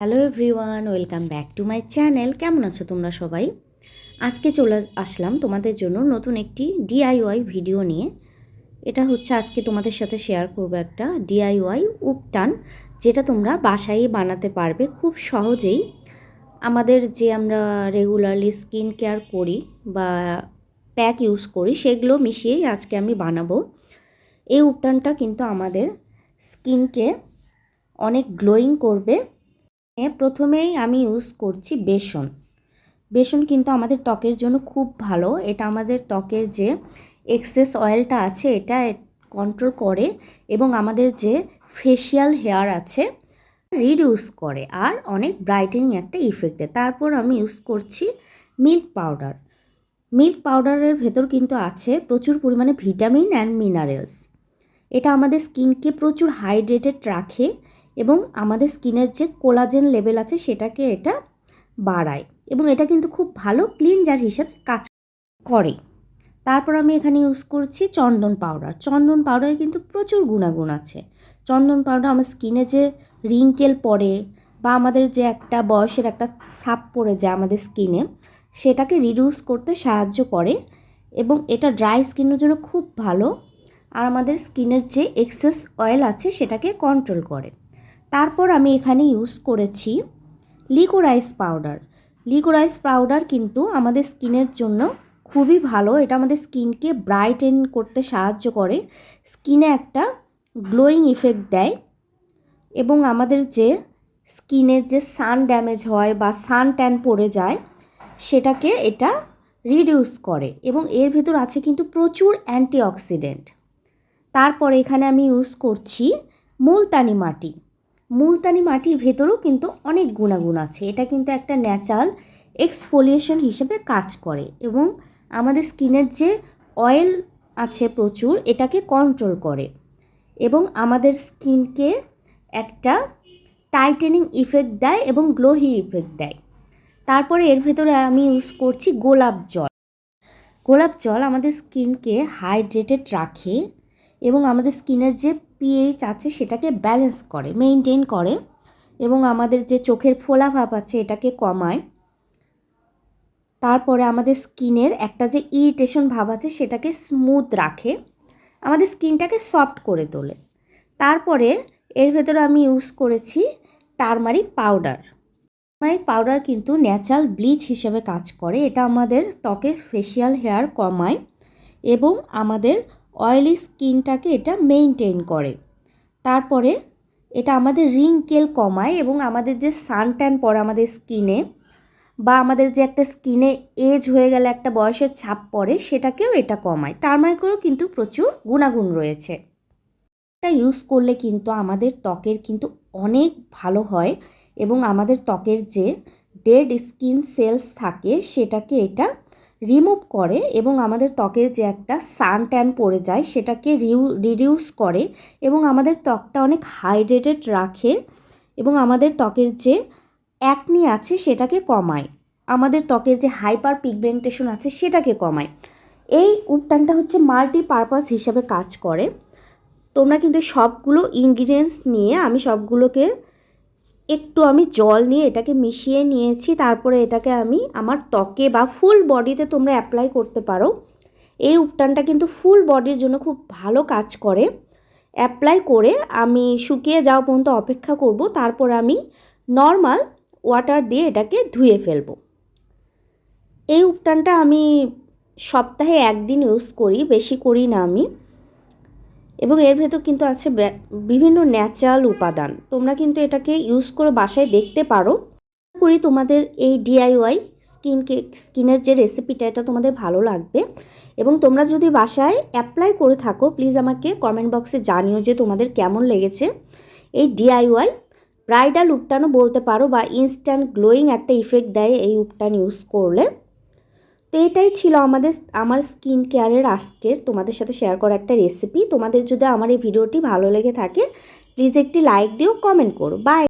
Hello everyone, welcome back to my channel. কেমন আছো তোমরা সবাই? আজকে চলে আসলাম তোমাদের জন্য নতুন একটি ডিআইওয়াই ভিডিও নিয়ে। এটা হচ্ছে আজকে তোমাদের সাথে শেয়ার করব একটা ডিআইওয়াই উপটান, যেটা তোমরা বাসায় বানাতে পারবে খুব সহজেই। আমাদের যে আমরা রেগুলারলি স্কিন কেয়ার করি বা প্যাক ইউজ করি, সেগুলো মিশিয়েই আজকে আমি বানাবো। এই উপটানটা কিন্তু আমাদের স্কিনকে অনেক গ্লোয়িং করবে। প্রথমেই আমি ইউজ করছি বেসন। বেসন কিন্তু আমাদের ত্বকের জন্য খুব ভালো। এটা আমাদের ত্বকের যে এক্সেস অয়েলটা আছে, এটা কন্ট্রোল করে এবং আমাদের যে ফেশিয়াল হেয়ার আছে রিডিউস করে আর অনেক ব্রাইটেনিং একটা ইফেক্ট দেয়। তারপর আমি ইউজ করছি মিল্ক পাউডার মিল্ক পাউডারের ভেতর কিন্তু আছে প্রচুর পরিমাণে ভিটামিন অ্যান্ড মিনারেলস এটা আমাদের স্কিনকে প্রচুর হাইড্রেটেড রাখে এবং আমাদের স্কিনের যে কোলাজেন লেভেল আছে সেটাকে এটা বাড়ায় এবং এটা কিন্তু খুব ভালো ক্লিনজার হিসেবে কাজ করে। তারপর আমি এখানে ইউজ করছি চন্দন পাউডার চন্দন পাউডারে কিন্তু প্রচুর গুণাগুণ আছে। চন্দন পাউডার আমার স্কিনে যে রিঙ্কেল পড়ে বা আমাদের যে একটা বয়সের একটা ছাপ পড়ে যায় আমাদের স্কিনে, সেটাকে রিডিউস করতে সাহায্য করে এবং এটা ড্রাই স্কিনের জন্য খুব ভালো। আর আমাদের স্কিনের যে এক্সেস অয়েল আছে সেটাকে কন্ট্রোল করে। তারপর আমি এখানে ইউজ করেছি লিকোরাইস পাউডার লিকোরাইস পাউডার কিন্তু আমাদের স্কিনের জন্য খুবই ভালো। এটা আমাদের স্কিনকে ব্রাইটেন করতে সাহায্য করে। স্কিনে একটা গ্লোয়িং ইফেক্ট দেয় এবং আমাদের যে স্কিনের যে সান ড্যামেজ হয় বা সান ট্যান পড়ে যায়, সেটাকে এটা রিডিউস করে এবং এর ভেতর আছে কিন্তু প্রচুর অ্যান্টিঅক্সিডেন্ট তারপরে এখানে আমি ইউজ করছি মুলতানি মাটি। মুলতানি মাটির ভেতরেও কিন্তু অনেক গুণাগুণ আছে। এটা কিন্তু একটা ন্যাচারাল এক্সফোলিয়েশন হিসেবে কাজ করে এবং আমাদের স্কিনের যে অয়েল আছে প্রচুর, এটাকে কন্ট্রোল করে এবং আমাদের স্কিনকে একটা টাইটেনিং ইফেক্ট দেয় এবং গ্লোহি ইফেক্ট দেয়। তারপরে এর ভেতরে আমি ইউজ করছি গোলাপ জল। গোলাপ জল আমাদের স্কিনকে হাইড্রেটেড রাখে এবং আমাদের স্কিনের যে পিএইচ আছে সেটাকে ব্যালেন্স করে মেনটেন করে এবং আমাদের যে চোখের ফোলা ভাব আছে এটাকে কমায়। তারপরে আমাদের স্কিনের একটা যে ইরিটেশন ভাব আছে সেটাকে স্মুথ রাখে, আমাদের স্কিনটাকে সফট করে তোলে। তারপরে এর ভেতরে আমি ইউজ করেছি টারমারিক পাউডার টারমারিক পাউডার কিন্তু ন্যাচারাল ব্লিচ হিসেবে কাজ করে, এটা আমাদের ত্বকের ফেসিয়াল হেয়ার কমায় এবং আমাদের অয়েলি স্কিনটাকে এটা মেনটেন করে। তারপরে এটা আমাদের রিঙ্কেল কমায় এবং আমাদের যে সানট্যান পড়ে আমাদের স্কিনে বা আমাদের যে একটা স্কিনে এজ হয়ে গেলে একটা বয়সের ছাপ পড়ে সেটাকেও এটা কমায়। টার্মারিকেরও কিন্তু প্রচুর গুণাগুণ রয়েছে। এটা ইউজ করলে কিন্তু আমাদের ত্বকের কিন্তু অনেক ভালো হয় এবং আমাদের ত্বকের যে ডেড স্কিন সেলস থাকে সেটাকে এটা রিমুভ করে এবং আমাদের ত্বকের যে একটা সান ট্যান পড়ে যায় সেটাকে রিউ রিডিউস করে এবং আমাদের ত্বকটা অনেক হাইড্রেটেড রাখে এবং আমাদের ত্বকের যে অ্যাকনি আছে সেটাকে কমায়। আমাদের ত্বকের যে হাইপার পিগমেন্টেশন আছে সেটাকে কমায়। এই উপটানটা হচ্ছে মাল্টি পারপাস হিসাবে কাজ করে। তোমরা কিন্তু সবগুলো ইনগ্রিডিয়েন্টস নিয়ে আমি সবগুলোকে একটু আমি জল নিয়ে এটাকে মিশিয়ে নিয়েছি, তারপরে এটাকে আমি আমার ত্বকে বা ফুল বডিতে তোমরা অ্যাপ্লাই করতে পারো। এই উপটানটা কিন্তু ফুল বডির জন্য খুব ভালো কাজ করে। অ্যাপ্লাই করে আমি শুকিয়ে যাওয়া পর্যন্ত অপেক্ষা করব, তারপর আমি নর্মাল ওয়াটার দিয়ে এটাকে ধুয়ে ফেলব। এই উপটানটা আমি সপ্তাহে একদিন ইউজ করি, বেশি করি না আমি। এবং এর ভেতর কিন্তু আছে বিভিন্ন ন্যাচারাল উপাদান। তোমরা কিন্তু এটাকে ইউজ করে বাসায় দেখতে পারো। করি তোমাদের এই ডিআইওয়াই স্কিনকে স্কিনের যে রেসিপিটা এটা তোমাদের ভালো লাগবে। এবং তোমরা যদি বাসায় অ্যাপ্লাই করে থাকো প্লিজ আমাকে কমেন্ট বক্সে জানিও যে তোমাদের কেমন লেগেছে। এই ডিআইওয়াই ব্রাইডাল উপটানও বলতে পারো বা ইনস্ট্যান্ট গ্লোয়িং একটা ইফেক্ট দেয় এই উপটান ইউজ করলে। তো এটাই ছিল আমাদের আমার স্কিন কেয়ারের আজকের তোমাদের সাথে শেয়ার করা একটা রেসিপি তোমাদের যদি আমার এই ভিডিওটি ভালো লেগে থাকে প্লিজ একটি লাইক দিও কমেন্ট করো। বাই